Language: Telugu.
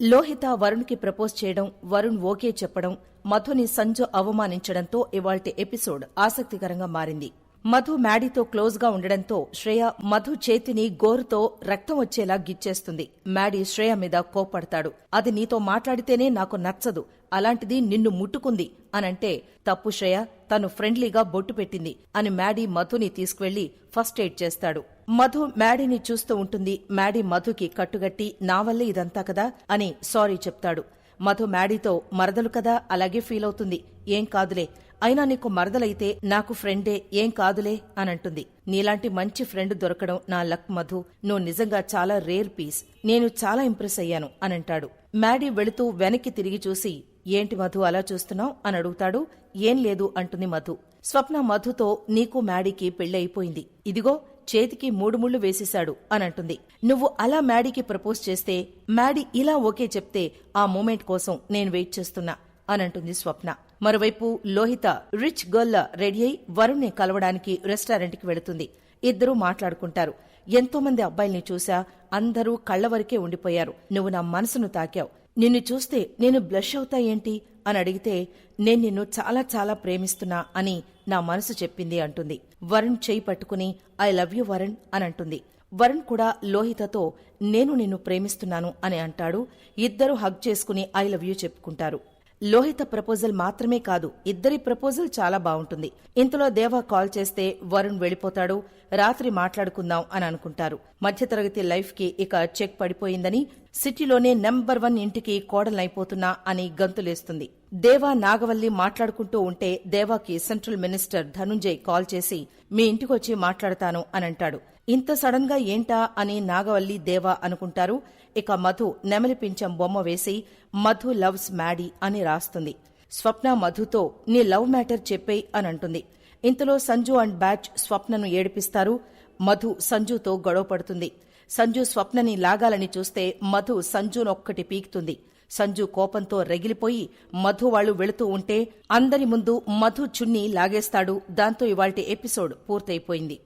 లోహిత వరుణ్కి ప్రపోజ్ చేయడం వరుణ్ ఓకే చెప్పడం మధుని సంజు అవమానించడంతో ఇవాల్టి ఎపిసోడ్ ఆసక్తికరంగా మారింది. మధు మ్యాడీతో క్లోజ్గా ఉండడంతో శ్రేయ మధు చేతిని గోరుతో రక్తం వచ్చేలా గిచ్చేస్తుంది. మ్యాడీ శ్రేయ మీద కోపడతాడు అది నీతో మాట్లాడితేనే నాకు నచ్చదు. అలాంటిది నిన్ను ముట్టుకుంది అనంటే తప్పు శ్రేయ తను ఫ్రెండ్లీగా బొట్టు పెట్టింది అని మ్యాడీ మధుని తీసుకువెళ్ళి ఫస్ట్ ఎయిడ్ చేస్తాడు. మధు మ్యాడీని చూస్తూ ఉంటుంది. మ్యాడీ మధుకి కట్టుగట్టి నా వల్లే ఇదంతా కదా అని సారీ చెప్తాడు. మధు మ్యాడీతో మరదలు కదా అలాగే ఫీల్ అవుతుంది. ఏం కాదులే. అయినా నీకు మరదలైతే నాకు ఫ్రెండే ఏం కాదులే అనంటుంది. నీలాంటి మంచి ఫ్రెండ్ దొరకడం నా లక్ మధు. నువ్వు నిజంగా చాలా రేర్ పీస్. నేను చాలా ఇంప్రెస్ అయ్యాను అనంటాడు. మ్యాడీ వెళుతూ వెనక్కి తిరిగి చూసి ఏంటి మధు అలా చూస్తున్నావు? అని అడుగుతాడు. ఏం లేదు అంటుంది మధు. స్వప్న మధుతో నీకు మ్యాడీకి పెళ్ళి అయిపోయింది. ఇదిగో చేతికి మూడు ముళ్ళు వేసేశాడు అనంటుంది. నువ్వు అలా మ్యాడీకి ప్రపోజ్ చేస్తే మ్యాడీ ఇలా ఓకే చెప్తే ఆ మూమెంట్ కోసం నేను వెయిట్ చేస్తున్నా. అనంటుంది స్వప్న. మరోవైపు లోహిత రిచ్ గర్ల్ రెడీ అయి వరుణ్ని కలవడానికి రెస్టారెంట్కి వెళుతుంది. ఇద్దరూ మాట్లాడుకుంటారు. ఎంతో మంది అబ్బాయిల్ని చూశా అందరూ కళ్ళ వరకే ఉండిపోయారు. నువ్వు నా మనసును తాకావు. నిన్ను చూస్తే నేను బ్లష్ అవుతా ఏంటి? అని అడిగితే నేను నిన్ను చాలా చాలా ప్రేమిస్తున్నా అని నా మనసు చెప్పింది అంటుంది. వరుణ్ చేయి పట్టుకుని ఐ లవ్ యు వరుణ్ అని అంటుంది. వరుణ్ కూడా లోహితతో నేను నిన్ను ప్రేమిస్తున్నాను అని అంటాడు. ఇద్దరు హగ్ చేసుకుని ఐ లవ్ యూ చెప్పుకుంటారు. లోహిత ప్రపోజల్ మాత్రమే కాదు ఇద్దరి ప్రపోజల్ చాలా బావుంటుంది ఇంతలో దేవా కాల్ చేస్తే వరుణ్ వెళ్ళిపోతాడు రాత్రి మాట్లాడుకుందాం అని అనుకుంటారు. మధ్యతరగతి లైఫ్కి ఇక చెక్ పడిపోయిందని సిటీలోనే నెంబర్ వన్ ఇంటికి కోడలైపోతున్నా అని గంతులేస్తుంది. దేవా నాగవల్లి మాట్లాడుకుంటూ ఉంటే దేవాకి సెంట్రల్ మినిస్టర్ ధనుంజయ్ కాల్ చేసి మీ ఇంటికొచ్చి మాట్లాడతాను అని అంటాడు. ఇంత సడన్గా ఏంటా అని నాగవల్లి దేవా అనుకుంటారు. ఇక మధు నెమలి పింఛం బొమ్మ వేసి మధు లవ్స్ మ్యాడీ అని రాస్తుంది. స్వప్న మధుతో నీ లవ్ మ్యాటర్ చెప్పేయ్ అని అంటుంది ఇంతలో సంజు అండ్ బ్యాచ్ స్వప్నను ఏడిపిస్తారు. మధు సంజుతో గొడవ పడుతుంది. సంజు స్వప్నని లాగాలని చూస్తే మధు సంజునొక్కటి పీకుతుంది. సంజు కోపంతో రగిలిపోయి మధు వాళ్ళు వెళుతూ ఉంటే అందరి ముందు మధు చున్ని లాగేస్తాడు. దాంతో ఇవాల్టి ఎపిసోడ్ పూర్తయిపోయింది.